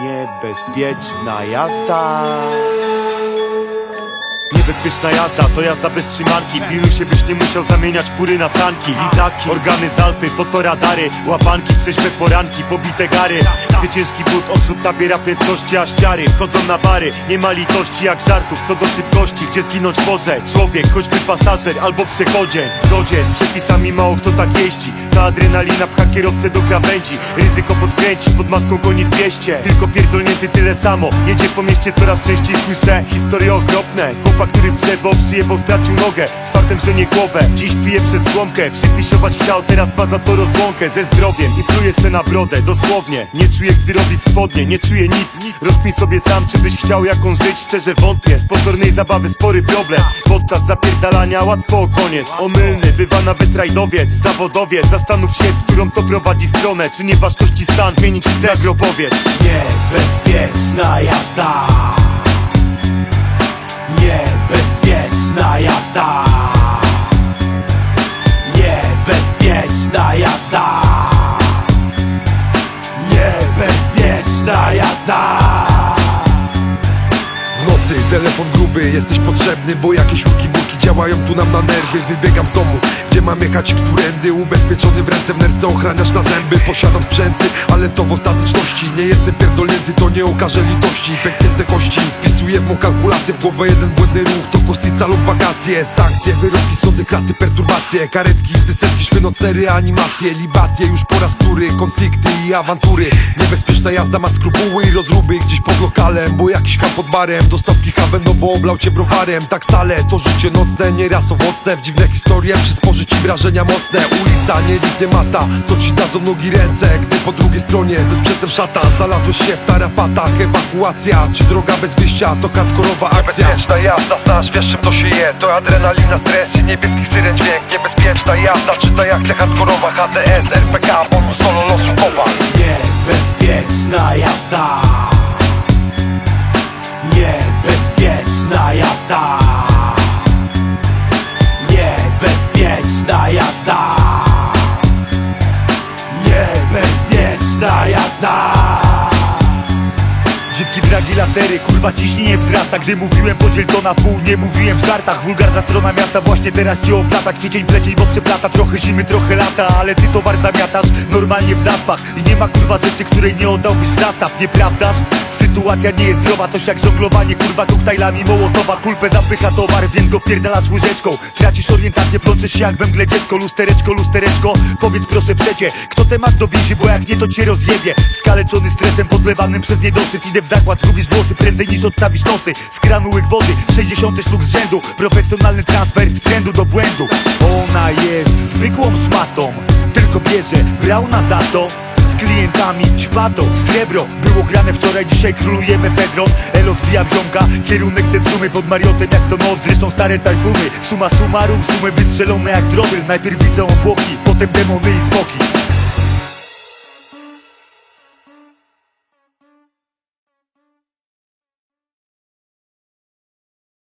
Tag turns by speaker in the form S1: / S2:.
S1: Niebezpieczna jazda Niebezpieczna jazda to jazda bez trzymanki. Piluj się byś nie musiał zamieniać fury na sanki. Lizaki, organy z alfy, fotoradary Łapanki, trzeźwe poranki, pobite gary. Gdy ciężki but odrzut nabiera prędkości aż ciary Wchodzą na bary, nie ma litości jak żartów Co do szybkości, gdzie zginąć może Człowiek, choćby pasażer albo przechodzień W zgodzie z przepisami mało kto tak jeździ. Ta adrenalina pcha kierowcę do krawędzi. Ryzyko podkręci, pod maską goni 200 Tylko pierdolnięty tyle samo. Jedzie po mieście coraz częściej słyszę Historie okropne Chłopak, który w drzewo przyjebał, stracił nogę. Z fartem, że nie głowę. Dziś pije przez słomkę. Przyfisiować chciał, teraz ma za to rozłąkę. Ze zdrowiem i pluje se na brodę. Dosłownie, nie czuje gdy robi w spodnie. Nie czuje nic, rozkmij sobie sam Czy byś chciał jaką żyć, szczerze wątpię. Z pozornej zabawy spory problem. Podczas zapierdalania łatwo o koniec. Omylny, bywa nawet rajdowiec Zawodowiec, zastanów się, którą to prowadzi stronę. Czy nie ważkości stan? Zmienić chcesz? Grobowiec Niebezpieczna jazda Jazda
S2: W nocy telefon gruby, jesteś potrzebny Bo jakieś łuki buki działają tu nam na nerwy Wybiegam z domu, gdzie mam jechać i którędy? Ubezpieczony w ręce w nerce ochraniasz na zęby. Posiadam sprzęty, ale to w ostateczności. Nie jestem pierdolnięty, to nie okaże litości. Pęknięte kości, wpisuję w mą kalkulację W głowę jeden błędny ruch, to kostnica lub wakacje. Sankcje, wyroki, sądy, kraty, perturbacje. Karetki, izby, setki, szwynocne reanimacje Libacje, już po raz który. Konflikty i awantury. Niebezpieczna jazda ma skrupuły i rozruby. Gdzieś pod lokalem, bo jakiś ham pod barem. Dostawki hawen, no bo oblał cię browarem. Tak stale, to życie nocne, nieraz owocne W dziwne historie przysporzy ci wrażenia mocne. Ulica, nie nie mata, co ci dadzą nogi ręce Gdy po drugiej stronie ze sprzętem szata Znalazłeś się w tarapatach, ewakuacja Czy droga bez wyjścia, to hardkorowa akcja.
S3: Niebezpieczna jazda, znasz, wiesz czym to się je. To adrenalina, stres i niebieskich syren dźwięk Niebezpieczna jazda, czytaj akcja hardkorowa HDS, RPK, bonus solo losukowa
S1: Niebezpieczna jazda 4 Kurwa ciśnienie wzrasta, gdy mówiłem podziel to na pół. Nie mówiłem w żartach, wulgarna strona miasta. Właśnie teraz cię oplata, kwiecień plecień, bo przeplata Trochę zimy, trochę lata, ale ty towar zamiatasz. Normalnie w zaspach. I nie ma kurwa rzeczy, której nie oddałbyś w zastaw. Nieprawdaż? Sytuacja nie jest zdrowa, coś jak żonglowanie kurwa koktajlami Mołotowa kulpę zapycha towar, więc go wpierdalasz łyżeczką. Tracisz orientację, plączesz się jak we mgle dziecko. Lustereczko, lustereczko, powiedz proszę przecie Kto temat dowiezie, bo jak nie to cię rozjebie. Skaleczony stresem podlewanym przez niedosyt Idę w zakład, zgubisz włosy prędzej niż odstawisz nosy. Z kranu łyk wody, 60 sztuk z rzędu. Profesjonalny transfer z trendu do błędu. Ona jest zwykłą szmatą Tylko bierze, brał na za to klientami. Ćpatą Srebro było grane wczoraj, dzisiaj króluje mefedron Elo zwijam ziomka, kierunek centrumy pod Mariotem jak to noc. Zresztą stare tajfuny, suma summarum, sumy wystrzelone jak drobyl. Najpierw widzę obłoki, potem demony i smoki